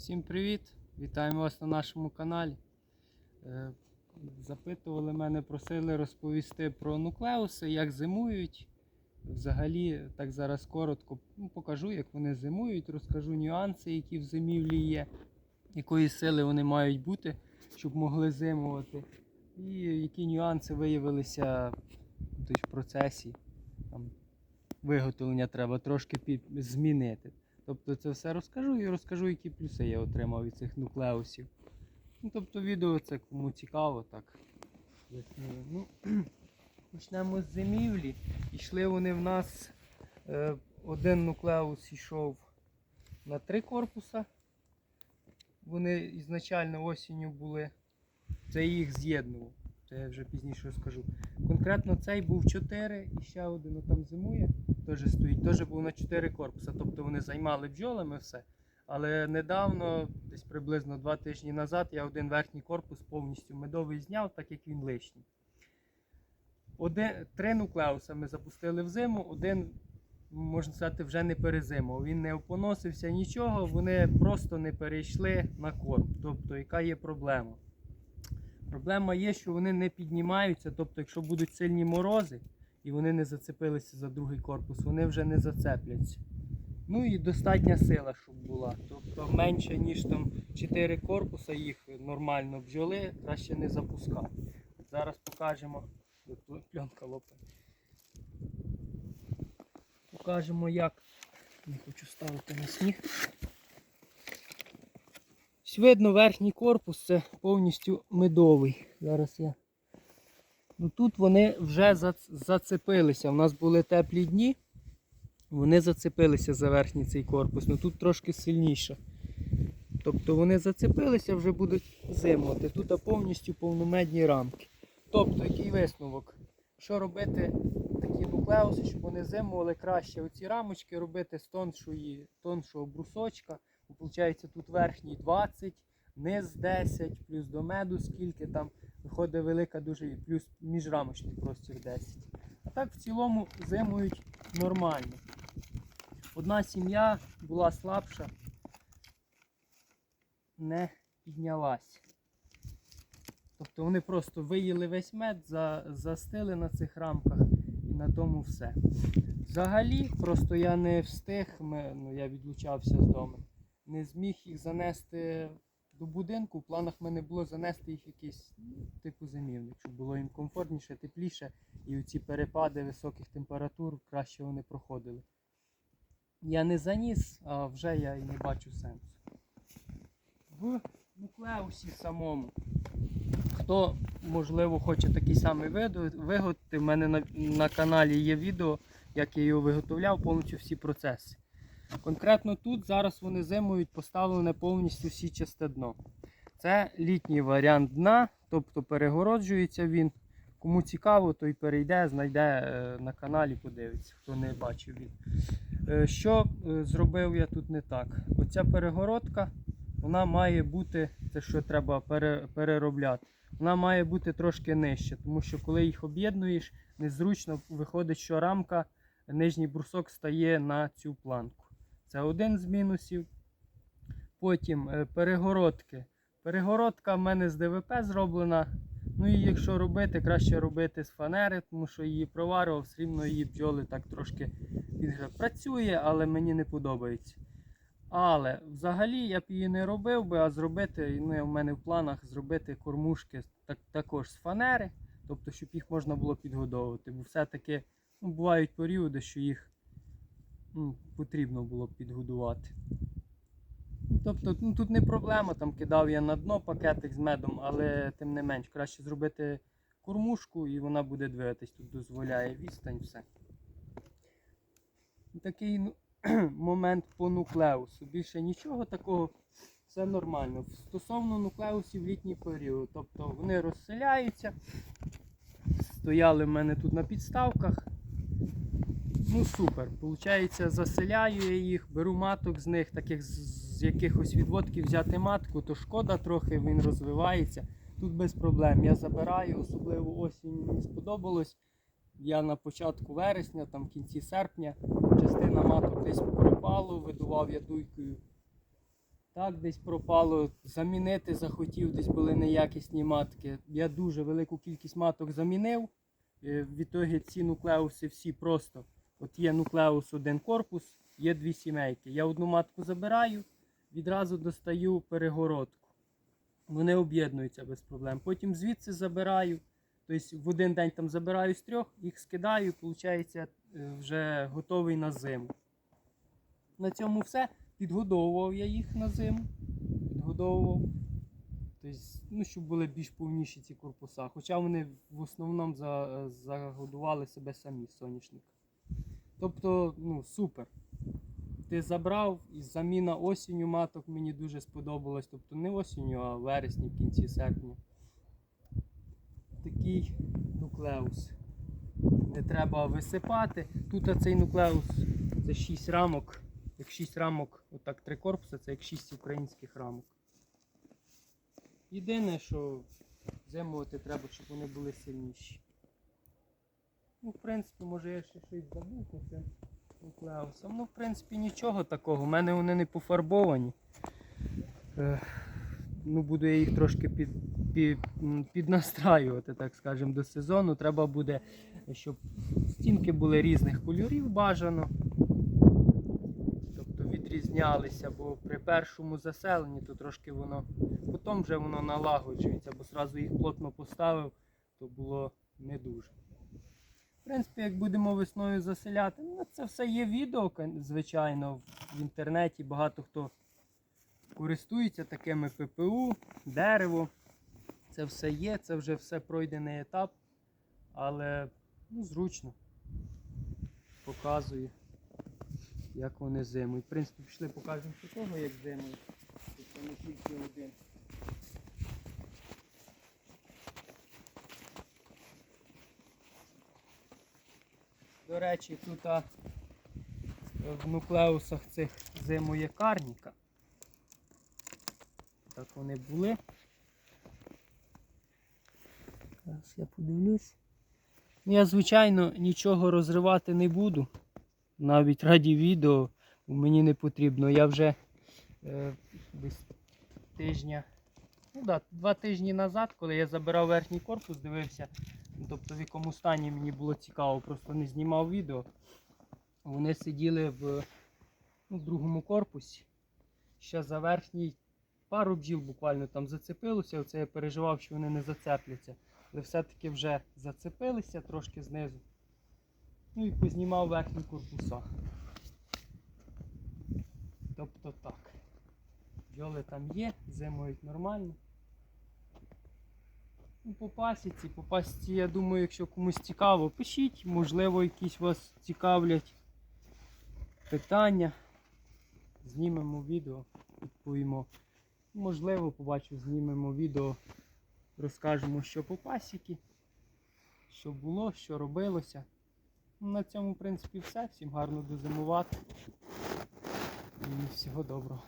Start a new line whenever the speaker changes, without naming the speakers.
Всім привіт! Вітаємо вас на нашому каналі. Е, Запитували мене, просили розповісти про нуклеуси, як зимують. Взагалі, так зараз коротко ну, покажу, як вони зимують, розкажу нюанси, які в зимівлі є, якої сили вони мають бути, щоб могли зимувати. І які нюанси виявилися в процесі там, виготовлення треба трошки змінити. Тобто це все розкажу і розкажу, які плюси я отримав від цих нуклеусів. Ну, тобто відео це кому цікаво, так. Ну, почнемо з зимівлі. Йшли вони в нас, е, один нуклеус йшов на три корпуса. Вони ізначально осінню були. Це їх з'єднував. Це я вже пізніше розкажу. Конкретно цей був 4 і ще один там зимує, теж стоїть, теж був на 4 корпуса. Тобто вони займали бджолами все. Але недавно, десь приблизно 2 тижні назад, я один верхній корпус повністю медовий зняв, так як він лишній. Один, три нуклеуса ми запустили в зиму, один, можна сказати, вже не перезимував. Він не опоносився нічого, вони просто не перейшли на корм. Тобто, яка є проблема? Проблема є, що вони не піднімаються, тобто, якщо будуть сильні морози і вони не зацепилися за другий корпус, вони вже не зацепляться. Ну і достатня сила, щоб була. Тобто менше, ніж там 4 корпуса їх нормально бджоли, краще не запускати. Зараз покажемо, пленка лопає. Покажемо, як. Не хочу ставити на сніг. Ось Видно, верхній корпус це повністю медовий. Зараз я. Ну тут вони вже зацепилися. У нас були теплі дні. Вони зацепилися за верхній цей корпус. Ну тут трошки сильніше. Тобто вони зацепилися, вже будуть зимувати. Тут повністю повномедні рамки. Тобто, який висновок? Що робити такі нуклеуси, щоб вони зимували краще оці рамочки робити з тоншої, тоншого брусочка. Получається тут верхній 20, низ 10, плюс до меду скільки там виходить велика дуже, плюс міжрамочний простір 10. А так в цілому зимують нормально. Одна сім'я була слабша, не піднялась. Тобто вони просто виїли весь мед, за, застили на цих рамках і на тому все. Взагалі, просто я не встиг, ми, ну, я відлучався з дому, не зміг їх занести до будинку. В планах в мене було занести їх якийсь ну, типу зимівник, щоб було їм комфортніше, тепліше, і ці перепади високих температур краще вони проходили. Я не заніс, а вже я і не бачу сенсу. В нуклеусі самому. Хто, можливо, хоче такий самий виготовити, в мене на, на каналі є відео, як я його виготовляв, повністю всі процеси. Конкретно тут зараз вони зимують поставлене повністю січасте дно. Це літній варіант дна, тобто перегороджується він. Кому цікаво, той перейде, знайде е, на каналі, подивиться, хто не бачив він. Е, Що е, зробив я тут не так? Оця перегородка, вона має бути, це що треба переробляти, вона має бути трошки нижче, тому що коли їх об'єднуєш, незручно виходить, що рамка, нижній брусок стає на цю планку. Це один з мінусів. Потім е, перегородки. Перегородка в мене з ДВП зроблена. Ну і якщо робити, краще робити з фанери, тому що її проварював, все рівно її бджоли так трошки. Працює, але мені не подобається. Але взагалі я б її не робив би, а зробити, ну, в мене в планах зробити кормушки так, також з фанери, тобто, щоб їх можна було підгодовувати. Бо все-таки ну, бувають періоди, що їх ну, потрібно було б підгодувати. Тобто ну, тут не проблема, там кидав я на дно пакетик з медом, але тим не менш, краще зробити кормушку і вона буде двигатись. Тут дозволяє відстань, все. Такий ну, момент по нуклеусу. Більше нічого такого, все нормально. Стосовно нуклеусів в літній період, тобто вони розселяються. Стояли в мене тут на підставках. Ну супер. Получається, заселяю я їх, беру маток з них, так як з з якихось відводків взяти матку, то шкода трохи, він розвивається. Тут без проблем. Я забираю, особливо осінь мені сподобалось. Я на початку вересня, там в кінці серпня, частина маток десь пропало, видував я дуйкою Так, десь пропало. Замінити захотів, десь були неякісні матки. Я дуже велику кількість маток замінив. Е, В ітогі ці нуклеуси всі просто. От є нуклеус один корпус, є дві сімейки. Я одну матку забираю, відразу достаю перегородку. Вони об'єднуються без проблем. Потім звідси забираю. Тобто в один день там забираю з трьох, їх скидаю, виходить, вже готовий на зиму. На цьому все. Підгодовував я їх на зиму. Підгодовував. Тобто, ну, щоб були більш повніші ці корпуса. Хоча вони в основному загодували себе самі соняшник. Тобто, ну, супер. Ти забрав і заміна осінню маток мені дуже сподобалась. Тобто не осінню, а вересні, в кінці серпня. Такий нуклеус. Не треба висипати. Тут цей нуклеус це 6 рамок. Як 6 рамок, отак три корпуси, це як 6 українських рамок. Єдине, що зимувати треба, щоб вони були сильніші. Ну, в принципі, може я ще щось забув по цим нуклеусам. Ну, в принципі, нічого такого. У мене вони не пофарбовані. Е, ну, буду я їх трошки під, під, піднастраювати, так скажемо, до сезону. Треба буде, щоб стінки були різних кольорів бажано. Тобто відрізнялися, бо при першому заселенні то трошки воно, потім вже воно налагоджується, бо зразу їх плотно поставив, то було не дуже. Принципі, як будемо весною заселяти, ну це все є відео, звичайно, в інтернеті багато хто користується такими ППУ, дерево. Це все є, це вже все пройдений етап, але ну, зручно показує, як вони зимують. В принципі, пішли покажемо того, як зимують. Тобто не тільки один. До речі, тут в нуклеусах цих зимує карніка. Так вони були. Зараз я подивлюсь. Ну, я, звичайно, нічого розривати не буду. Навіть раді відео мені не потрібно. Я вже е, десь тижня, ну да, два тижні назад, коли я забирав верхній корпус, дивився, тобто в якому стані мені було цікаво, просто не знімав відео. Вони сиділи в ну, в другому корпусі. Ще за верхній пару бджіл буквально там зацепилося. Оце я переживав, що вони не зацепляться. Але все-таки вже зацепилися трошки знизу. Ну і познімав верхні корпуса. Тобто так. Бджоли там є, зимують нормально. Ну, по пасіці, по пасіці, я думаю, якщо комусь цікаво, пишіть, можливо, якісь вас цікавлять питання. Знімемо відео, відповімо. Можливо, побачу, знімемо відео, розкажемо, що по пасіки, що було, що робилося. Ну, На цьому, в принципі, все. Всім гарно дозимувати. І всього доброго.